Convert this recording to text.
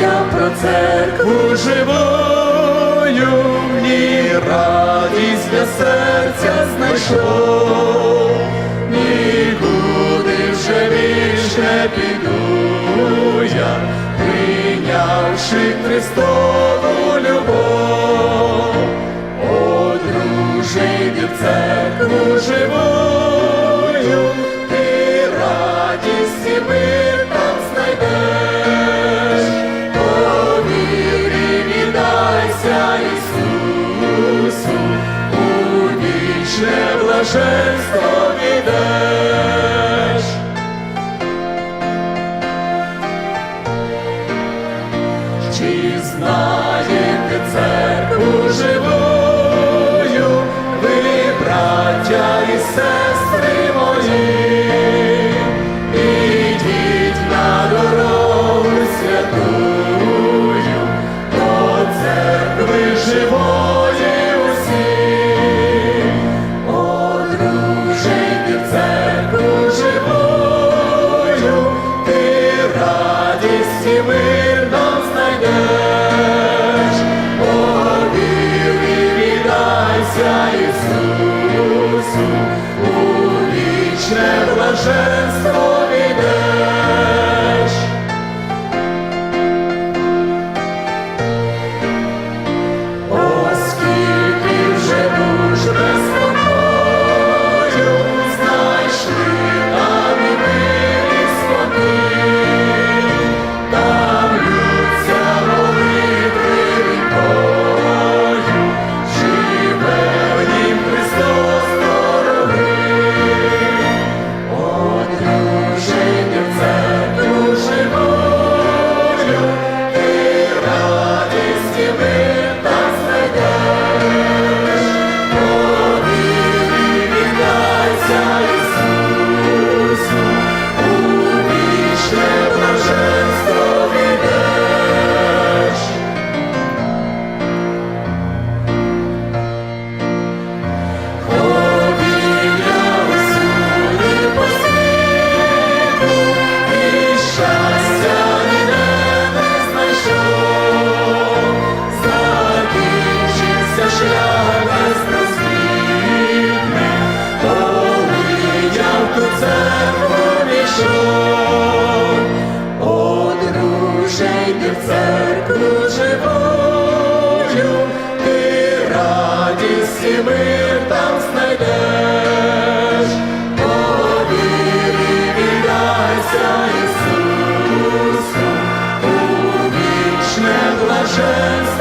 Я про церкву живою, в радість для серця знайшов, нікуди вже більше піду я, прийнявши Христос. Христом ідеш. Чи церкву живою, ви, браття і сестри мої, ідіть на дорогу святую, до церкви живої. Ісусу, у вічне блаженство. chance.